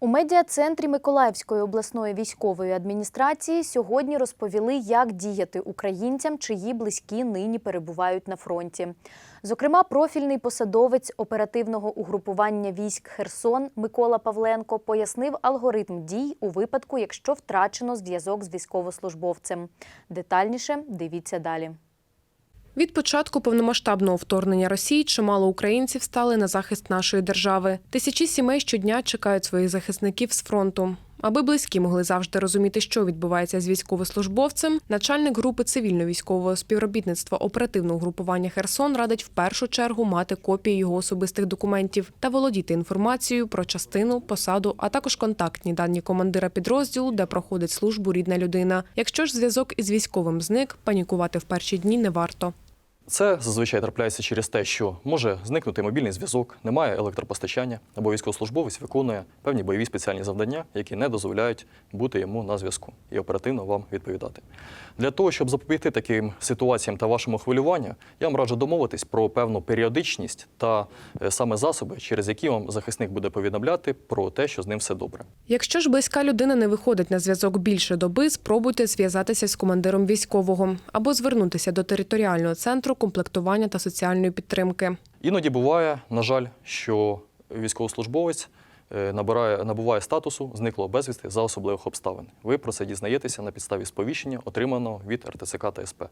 У медіа-центрі Миколаївської обласної військової адміністрації сьогодні розповіли, як діяти українцям, чиї близькі нині перебувають на фронті. Зокрема, профільний посадовець оперативного угрупування військ Херсон Микола Павленко пояснив алгоритм дій у випадку, якщо втрачено зв'язок з військовослужбовцем. Детальніше дивіться далі. Від початку повномасштабного вторгнення Росії чимало українців стали на захист нашої держави. Тисячі сімей щодня чекають своїх захисників з фронту. Аби близькі могли завжди розуміти, що відбувається з військовослужбовцем, начальник групи цивільно-військового співробітництва оперативного групування Херсон радить в першу чергу мати копії його особистих документів та володіти інформацією про частину, посаду, а також контактні дані командира підрозділу, де проходить службу рідна людина. Якщо ж зв'язок із військовим зник, панікувати в перші дні не варто. Це зазвичай трапляється через те, що може зникнути мобільний зв'язок, немає електропостачання, або військовослужбовець виконує певні бойові спеціальні завдання, які не дозволяють бути йому на зв'язку і оперативно вам відповідати. Для того, щоб запобігти таким ситуаціям та вашому хвилюванню, я вам раджу домовитись про певну періодичність та е, саме засоби, через які вам захисник буде повідомляти про те, що з ним все добре. Якщо ж близька людина не виходить на зв'язок більше доби, спробуйте зв'язатися з командиром військового або звернутися до територіального центру комплектування та соціальної підтримки. Іноді буває, на жаль, що військовослужбовець е, набирає, набуває статусу зниклого безвісти за особливих обставин. Ви про це дізнаєтеся на підставі сповіщення, отриманого від РТЦК та СП.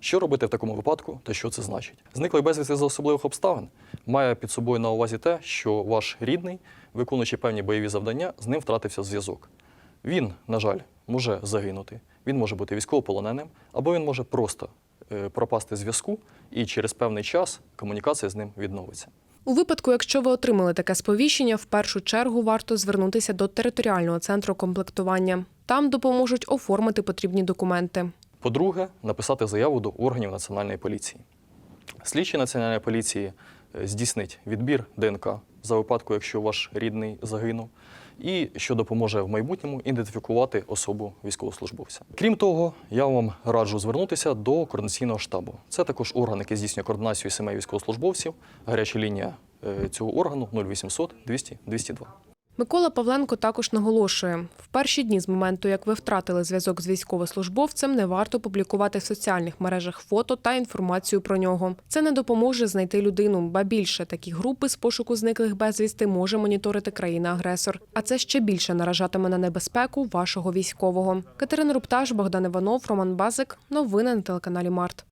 Що робити в такому випадку та що це значить? Зниклий безвісти за особливих обставин має під собою на увазі те, що ваш рідний, виконуючи певні бойові завдання, з ним втратився зв'язок. Він, на жаль, може загинути, він може бути військовополоненим, або він може просто пропасти зв'язку, і через певний час комунікація з ним відновиться. У випадку, якщо ви отримали таке сповіщення, в першу чергу варто звернутися до територіального центру комплектування. Там допоможуть оформити потрібні документи. По-друге, написати заяву до органів національної поліції. Слідчий національної поліції е, здійснить відбір ДНК за випадку, якщо ваш рідний загинув, і що допоможе в майбутньому ідентифікувати особу військовослужбовця. Крім того, я вам раджу звернутися до координаційного штабу. Це також орган, який здійснює координацію сімей військовослужбовців. Гаряча лінія е, цього органу 0800 200 202. Микола Павленко також наголошує: в перші дні з моменту, як ви втратили зв'язок з військовослужбовцем, не варто публікувати в соціальних мережах фото та інформацію про нього. Це не допоможе знайти людину, ба більше такі групи з пошуку зниклих безвісти може моніторити країна-агресор. А це ще більше наражатиме на небезпеку вашого військового. Катерина Рупташ, Богдан Іванов, Роман Базик. Новини на телеканалі Март.